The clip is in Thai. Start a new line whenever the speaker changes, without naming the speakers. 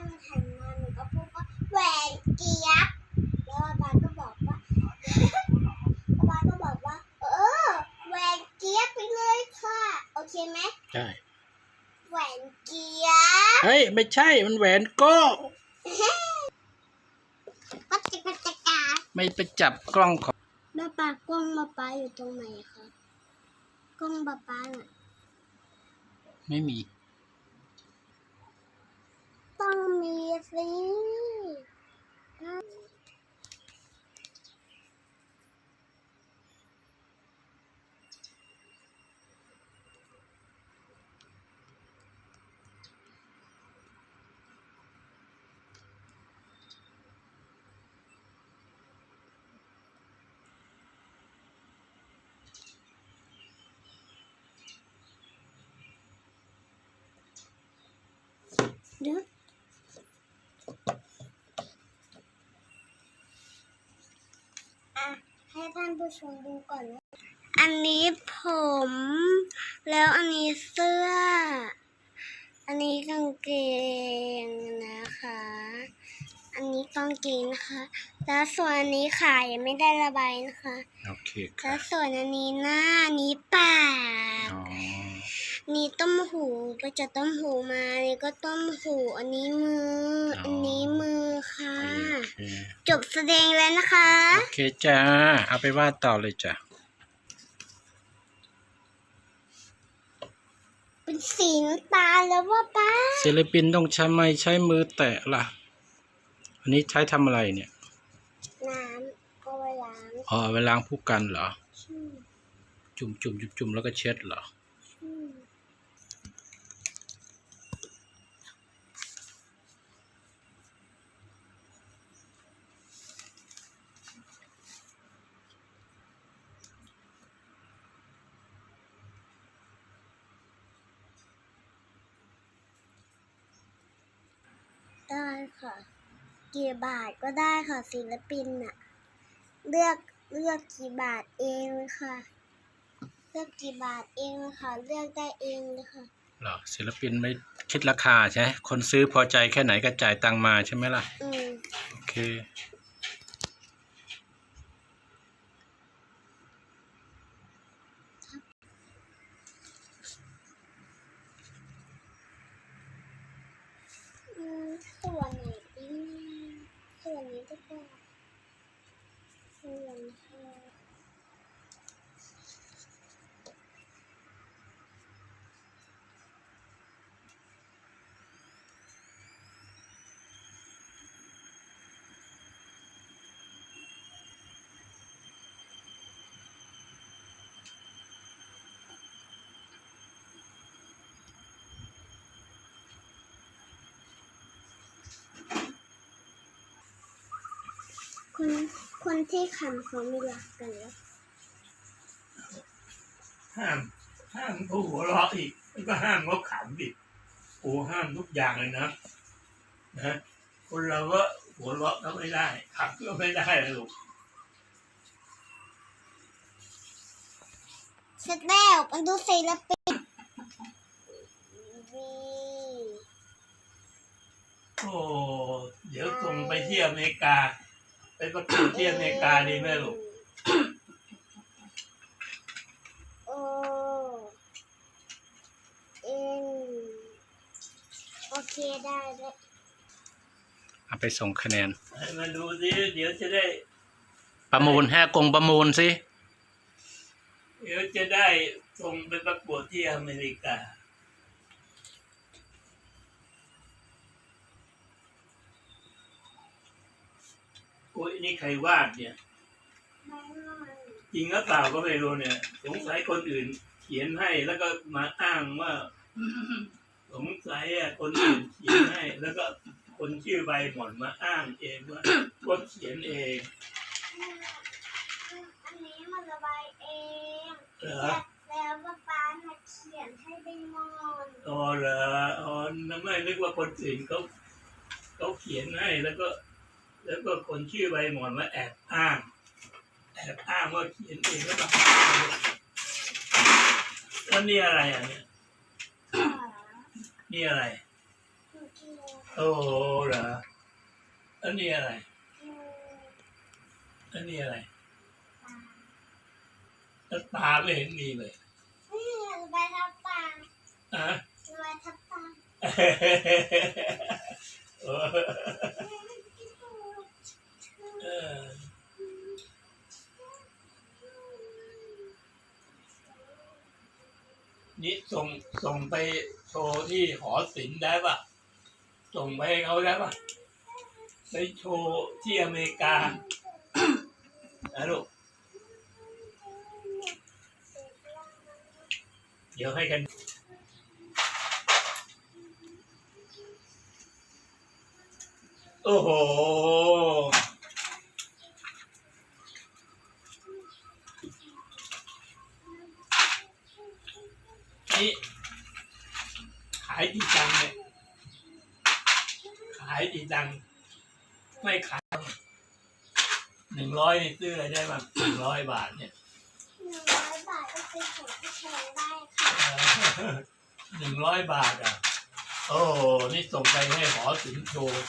บอกก่อนถ้ามันหันมาหนูก็พูดว่าแหวนเจี๊ยบแล้วป๊าป๊าก็บอกว่าป๊าป๊าก็บอกว่า เออแหวนเจี๊ยบไปเลยค่ะ โอเคไหม
ใช่
แหวนเจี๊ยบ
เฮ้ยไม่ใช่มันแหวนโก้
ปัจจักรจักร
ไม่ไปจับกล้องของ
แม่ปากล้องป๊าป๊าอยู่ตรงไหนคะกล้องป๊าป๊าน่ะ
ไม่มี
ต้องมีสิเผู้ชมดูก่อนนะอันนี้ผม แล้วอันนี้เสื้อ อันนี้กางเกงนะคะ อันนี้กางเกงนะคะ แล้วส่วนอันนี้ขายังไม่ได้ระบายนะคะ
โอเคค
แล้
รั
ว
บ
ส่วนอันนี้หน้าอันนี้ปาก
อ๋อ
นี่ต้มหูก็จะต้มหูมาอันนี้ก็ต้มหู อันนี้มืออันนี้มือค่ะ
โอเค
จบแสดงแล้วนะคะ
โอเคจ้า เอาไปวาดต่อเลยจ้ะ
เป็นสีน้ำตาลแล้วว่าป้า
ศิลปินต้องใช้ไม้ใช้มือแตะล่ะ อันนี้ใช้ทำอะไรเนี่ย
น้ำก็ไว้ล้าง
อ๋อเอาไว้ล้างผู้กันเหรอ
ชื่อ
จุ่มจุ่มจุ่มจุ่มแล้วก็เช็ดเหรอ
ค่ะ กี่บาทก็ได้ค่ะศิลปินน่ะ เลือกเลือกกี่บาทเองเลยค่ะ เลือกกี่บาทเองเลยค่ะ เลือกได้เองเลยค่ะ
เหรอศิลปินไม่คิดราคาใช่ไหมคนซื้อพอใจแค่ไหนก็จ่ายตังค์มาใช่ไหมล่ะ
อืม
โอเค
อืมส่วนไหนดี ส่วนนี้ก็ได้ส่วนค่ะ คนคนที่ขำเขาไม่รักกันแล้ว
ห้ามห้ามเขาหัวเราะอีกแล้วก็ห้ามเขาขำอีกโอ้ห้ามทุกอย่างเลยนะนะคนเราก็หัวเราะก็ไม่ได้ขำก็ไม่ได้นะลูก
เสร็จแล้วมันดูศิลปินวี
โอ้เดี๋ยวส่งไปที่อเมริกา ไปประกวดที่อเมริกาดีไหมลูก
โอเอ็นโอเคได้เลย
เอาไปส่งคะแนน
ให้มาดูสิเดี๋ยวจะได้
ประมูลแฮกงประมูลสิ
เดี๋ยวจะได้ส่งไปประกวดที่อเมริกา อ้ยนี่ใครวาดเนี่ย จริงหรือเปล่าก็ไม่รู้เนี่ย สงสัยคนอื่น เขียนให้แล้วก็มาอ้างว่า สงสัยอะคนอื่นเขียนให้ แล้วก็คนชื่อใบหมอนมาอ้างเองว่าก็เขียนเอง
อันนี้มันระบายเอง
เหรอ
แล้วป้าป๊ามาเขียนให้ใบมอน
อ๋อเหรออ๋อน้ำไม่นึกว่าคนอื่นเขาเขาเขียนให้แล้วก็ แล้วก็คนชื่อใบหมอนมาแอบอ้าง แอบอ้างว่าเขียนเองแล้วแบบแล้วนี่อะไรอะเนี่ยนี่อะไร
หนูเโอ้
เหรออันนี้อะไรอันนี้อะไรแล้วตาไม่เห็นมีเลย
นี่ใบทับตา
อะ
ใบทับตา
ส่งส่งไปโชว์ที่หอศิลป์ได้ปะส่งไปให้เขาได้ปะไปโชว์ที่อเมริกานะลูกเดี๋ยวให้กันโอ้โห นี่ขายดีจังเนี่ยขายดีจัง ไม่ขายหนึ่งร้อยนี่ซื้ออะไรได้บ้างหนึ่งร้อยบาทเนี่ย
หนึ่งร้อยบาทก็ซื้อของที่แพงได้ค่ะ
หนึ่งร้อยบาทอะ โอ้ นี่ส่งไปให้หอศิลป์โชว์